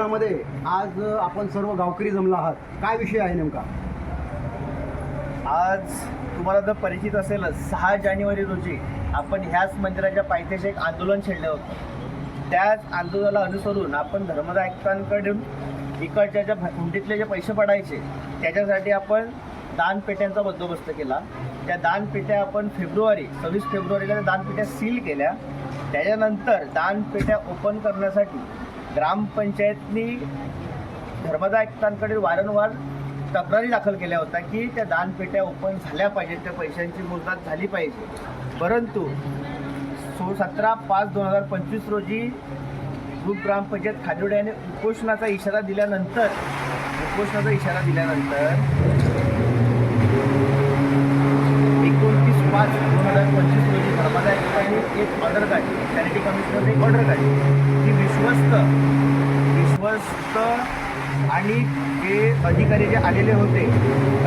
शहरामध्ये आज आपण सर्व गावकरी जमला आहात. काय विषय आहे नेमका? आज तुम्हाला जर परिचित असेलच सहा जानेवारी रोजी आपण ह्याच मंदिराच्या पायथ्याशी एक आंदोलन छेडलं होतं. त्याच आंदोलनाला अनुसरून आपण धर्मदायकांकडून इकडच्या ज्या हुंडीतले जे पैसे पडायचे त्याच्यासाठी आपण दानपेट्यांचा बंदोबस्त केला. त्या दानपेट्या आपण फेब्रुवारी सव्वीस फेब्रुवारीला त्या दानपेट्या सील केल्या. त्याच्यानंतर दानपेट्या ओपन करण्यासाठी ग्रामपंचायतनी धर्मदायकांकडे वारंवार तक्रारी दाखल केल्या होत्या की त्या दानपेट्या ओपन झाल्या पाहिजेत त्या पैशांची मोजदाद झाली पाहिजे. परंतु सो सतरा पाच दोन हजार पंचवीस रोजी ग्रुप ग्रामपंचायत खानोडे उपोषणाचा इशारा दिल्यानंतर उपोषणाचा इशारा दिल्यानंतर एकोणतीस पाच दोन हजार पंचवीस रोजी धर्मादायकांनी एक ऑर्डर काढली चॅरिटी कमिशनरने एक ऑर्डर काढली की विश्वस्त विश्वस्त आणि जे अधिकारी जे आलेले होते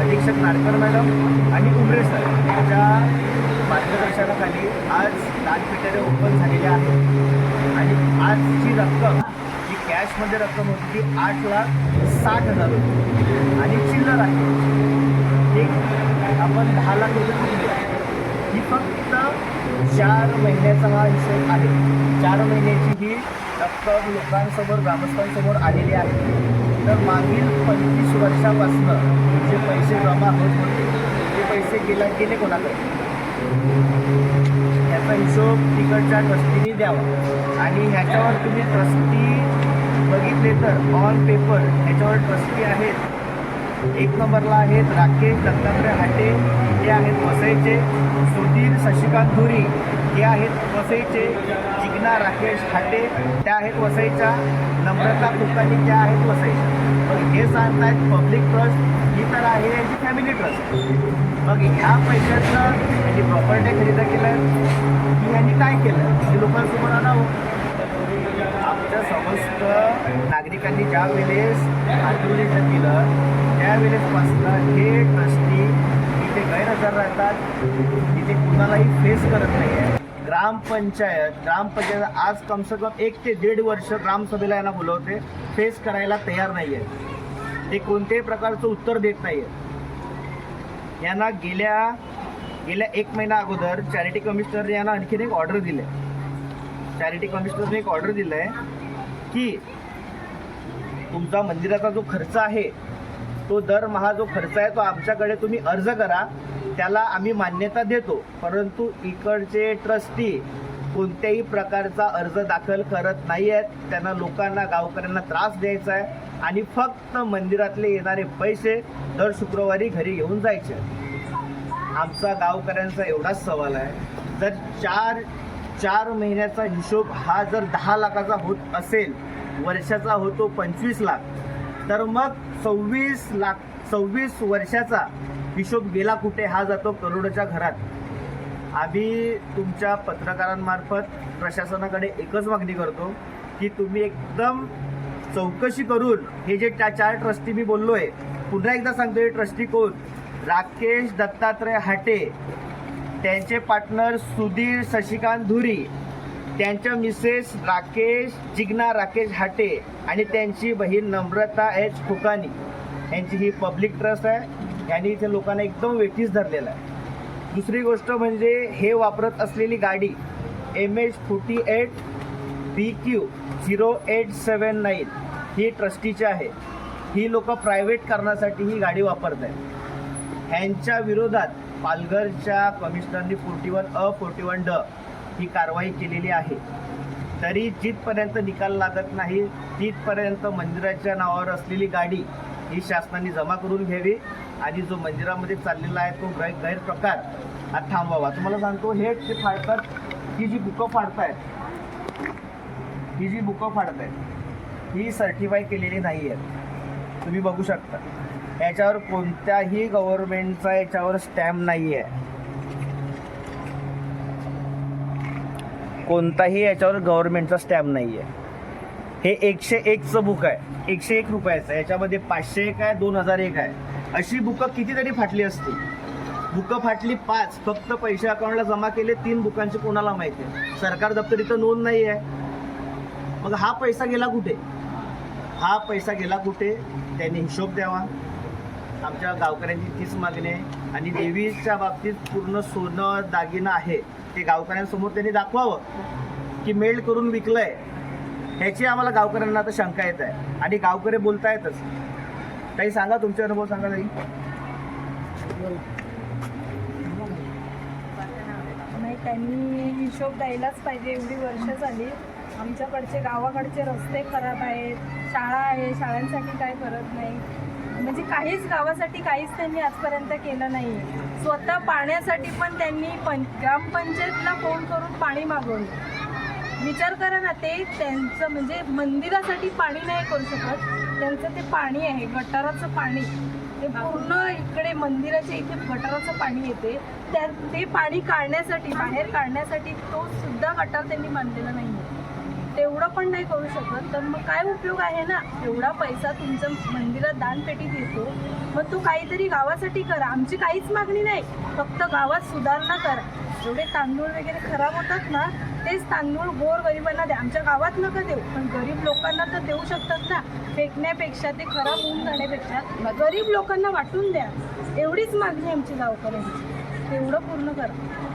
अधीक्षक नाडकर मॅडम आणि उमरे सर यांच्या मार्गदर्शनाखाली आज दानपेट्याने ओपन झालेले आहे आणि आजची रक्कम जी कॅशमध्ये रक्कम होती ती आठ लाख साठ हजार होती. आणि चिल्लर आहे. एक आपण दहा लाख रुपये चार महिन्याचा हा हिशोब आहे. चार महिन्याची ही रक्कम लोकांसमोर ग्रामस्थांसमोर आलेली आहे. तर मागील पंचवीस वर्षापासून जे पैसे जमा होत होते ते पैसे गेला गेले कोणाकडे? याचा हिशोब तिकडच्या ट्रस्टीने द्यावा. आणि ह्याच्यावर तुम्ही ट्रस्टी बघितले तर ऑन पेपर ह्याच्यावर ट्रस्टी आहेत. एक नंबरला आहेत राकेश दत्तात्रय हाटे हे आहेत वसईचे. सुधीर शशिकांत धुरी हे आहेत वसईचे. जिग्ना राकेश हाटे त्या आहेत वसईच्या. नम्रता कुलकर्णी त्या आहेत वसईच्या. मग हे सांगतायत पब्लिक ट्रस्ट ही तर आहे यांची फॅमिली ट्रस्ट मग ह्या पैशाचं यांनी प्रॉपर्टी खरेदी केलं. की यांनी काय केलं? हे लोकांसमोर आणावं आमच्या समस्त नागरिकांनी ज्या वेळेस आंदोलन केलं त्यावेळेसपासनं हे ट्रस्टी इथे गैरहजर राहतात. इथे कुणालाही फेस करत नाही आहे ग्रामपंचायत ग्रामपंचायत आज कमसे कम एक ते दीड वर्ष ग्रामसभेला यांना बोलवते. फेस करायला तयार नाही आहे ते कोणत्याही प्रकारचं उत्तर देत नाही आहे यांना गेल्या गेल्या एक महिना अगोदर चॅरिटी कमिशनरने यांना आणखीन एक ऑर्डर दिले चॅरिटी कमिशनरने एक ऑर्डर दिलं आहे की तुमचा मंदिराचा जो खर्च आहे तो दरमहा जो खर्च आहे तो आमच्याकडे तुम्ही अर्ज करा त्याला आम्ही मान्यता देतो. परंतु इकडचे ट्रस्टी कोणत्याही प्रकारचा अर्ज दाखल करत नाही आहेत त्यांना लोकांना गावकऱ्यांना त्रास द्यायचा आहे आणि फक्त मंदिरातले येणारे पैसे दर शुक्रवारी घरी घेऊन जायचे. आमचा गावकऱ्यांचा एवढाच सवाल आहे. जर चार चार महिन्याचा हिशोब हा जर दहा लाखाचा होत असेल वर्षाचा होतो पंचवीस लाख तर मग सव्वीस लाख सव्वीस वर्षाचा हिशोब गेला कुठे हा जातो करोडच्या घरात. आम्ही तुमच्या पत्रकारांमार्फत प्रशासनाकडे एकच मागणी करतो की तुम्ही एकदम चौकशी करून हे जे त्या चार ट्रस्टी मी बोललो आहे पुन्हा एकदा सांगतो हे ट्रस्टी कोण? राकेश दत्तात्रय हाटे त्यांचे पार्टनर सुधीर शशिकांत धुरी त्यांच्या मिसेस राकेश जिग्ना राकेश हाटे आणि त्यांची बहीण नम्रता एच फुकानी. यांची ही पब्लिक ट्रस्ट आहे. यांनी इथे लोकांना एकदम वेठीस धरलेला आहे. दुसरी गोष्ट म्हणजे हे वापरत असलेली गाडी M H forty eight B Q zero eight seven nine ही ट्रस्टीची आहे. ही लोक प्रायव्हेट कारणासाठी ही गाडी वापरत आहेत ह्यांच्या विरोधात पालघरच्या कमिशनरनी फोर्टी वन अ फोर्टी वन ड ही कारवाई केलेली आहे. तरी जिथपर्यंत निकाल लागत नाही तिथपर्यंत मंदिराच्या नावावर असलेली गाडी ही शासनाने जमा करून घ्यावी आणि जो मंदिरामध्ये चाललेला आहे तो गैर गैरप्रकार हा थांबवावा. तुम्हाला सांगतो हे जे फाडतात ही जी बुकं फाडतायत ही जी बुकं फाडतायत ही सर्टिफाय केलेली नाही आहेत तुम्ही बघू शकता. याच्यावर कोणत्याही गव्हर्मेंटचा याच्यावर स्टॅम्प नाही आहे कोणताही याच्यावर गव्हर्नमेंटचा स्टॅम्प नाही आहे हे एकशे एकचं बुक आहे. एकशे एक रुपयाचं आहे. याच्यामध्ये पाचशे एक आहे दोन हजार एक आहे. अशी बुकं कितीतरी फाटली असती. बुकं फाटली पाच. फक्त पैसे अकाउंटला जमा केले तीन बुकांची कोणाला माहिती आहे? सरकार दप्तरी तर नोंद नाही आहे मग हा पैसा गेला कुठे? हा पैसा गेला कुठे? त्यांनी हिशोब द्यावा. आमच्या गावकऱ्यांची तीच मागणी आहे. आणि देवीच्या बाबतीत पूर्ण सोनं दागिनं आहे ते गावकऱ्यांसमोर त्यांनी दाखवावं की मेल्ड करून विकलंय ह्याची आम्हाला गावकऱ्यांना आता शंका येत आहे. आणि गावकरी बोलतायतच. काही सांगा तुमचे अनुभव सांगा ताई. नाही त्यांनी हिशोब द्यायलाच पाहिजे एवढी वर्ष झाली. आमच्याकडचे गावाकडचे रस्ते खराब आहेत शाळा आहे शाळांसाठी काय करत नाही. म्हणजे काहीच गावासाठी काहीच त्यांनी आजपर्यंत केलं नाही स्वतः पाण्यासाठी पण त्यांनी पं ग्रामपंचायतला फोन करून पाणी मागवलं. विचार करा ना ते त्यांचं म्हणजे मंदिरासाठी पाणी नाही करू शकत. त्यांचं ते पाणी आहे गटाराचं पाणी. ते पूर्ण इकडे मंदिराच्या इथे गटाराचं पाणी येते. त्या ते पाणी काढण्यासाठी बाहेर काढण्यासाठी तो सुद्धा गटार त्यांनी बांधलेला नाही आहे तेवढं पण नाही करू शकत. तर मग काय उपयोग आहे ना? एवढा पैसा तुमच्या मंदिरात दानपेटीत येतो मग तो काहीतरी गावासाठी करा. आमची काहीच मागणी नाही. फक्त गावात सुधारणा करा. एवढे तांदूळ वगैरे खराब होतात ना तेच तांदूळ गोर गरिबांना द्या. आमच्या गावात नका देऊ. पण गरीब लोकांना तर देऊ शकतात ना. फेकण्यापेक्षा ते खराब होऊन जाण्यापेक्षा गरीब लोकांना वाटून द्या. एवढीच मागणी आमची गावकऱ्यांची. तेवढं पूर्ण करा.